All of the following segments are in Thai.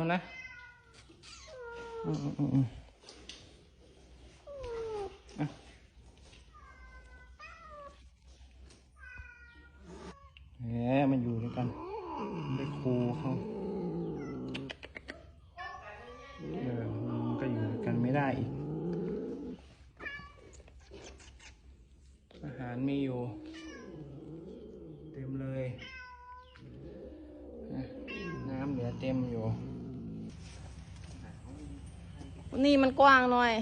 เอานะอืมอืมอืมอืมอะแหมมันอยู่ด้วยกันไปคูเขาเออมันก็อยู่ด้วยกันไม่ได้อีก อาหารมีอยู่ เต็มเลยอะน้ำเหลือเต็มอยู่ นี่มันกว้างหน่อย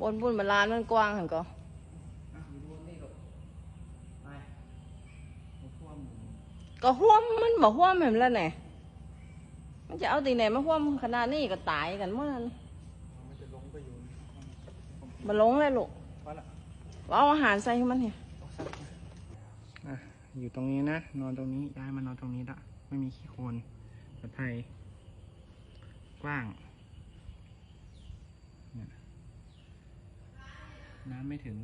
บนบุญบาลานมันกว้างเห็นก็ก็ห่วมมันบ่ห่วมเห็นแล้วไงมันจะเอาตีไหนมาห่วมขนาดนี้ก็ตายกันหมดนั่นมันจะลงไปอยู่มาลงเลยลูกพอละเอาอาหารใส่ให้มันเนอะอยู่ตรงนี้นะ นอนตรงนี้ย้ายมานอนตรงนี้ละไม่มีขี้โคลนปลอดภัยกว้างเนี่ย น้ำไม่ถึง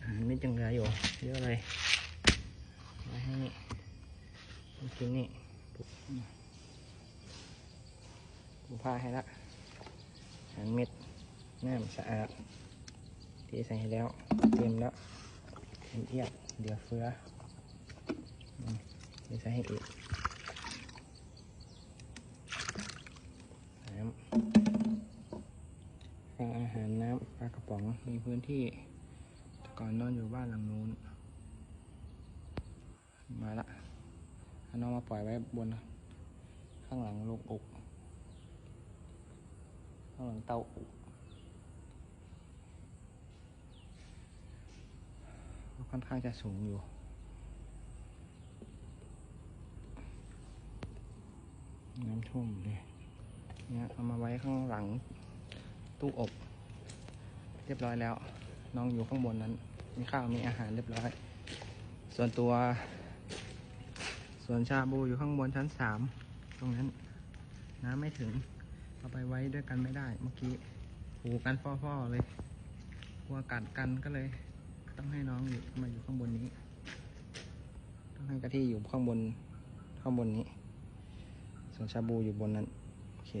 อาหารไม่จังเลือยู่ เยอะเลยไว้ให้นี่มากินนี่ปุ๊บผ้าให้ละอาหารเม็ดน้ำสะอาดเทใส่ให้แล้ว เต็มแล้วเต็มเอียดเดี๋ยวเฟื้ออืมเท ใส่ให้อีกน้ำปลาอาหารน้ำปลากระป๋องมีพื้นที่แต่ก่อนนอนอยู่บ้านหลังนู้น มาละเอาน้องมาปล่อยไว้บน ข้างหลังลูกอกข้างหลังเตาอกค่อนข้างจะสูงอยู่ น้ำท่มอยู่ยเนี่ยเอามาไว้ข้างหลังตู้อบ เรียบร้อยแล้ว น้องอยู่ข้างบนนั้น มีข้าวมีอาหารเรียบร้อย ส่วนตัวส่วนชาบูอยู่ข้างบนชั้นสามตรงนั้นน้ำไม่ถึงเอาไปไว้ด้วยกันไม่ได้เมื่อกี้หูกันฟ่อๆเลยกลัวกัดกันก็เลย ต้องให้น้องอยู่มาอยู่ข้างบนนี้ ต้องให้กะทิอยู่ข้างบนข้างบนนี้ ส่วนชาบูอยู่บนนั้น โอเค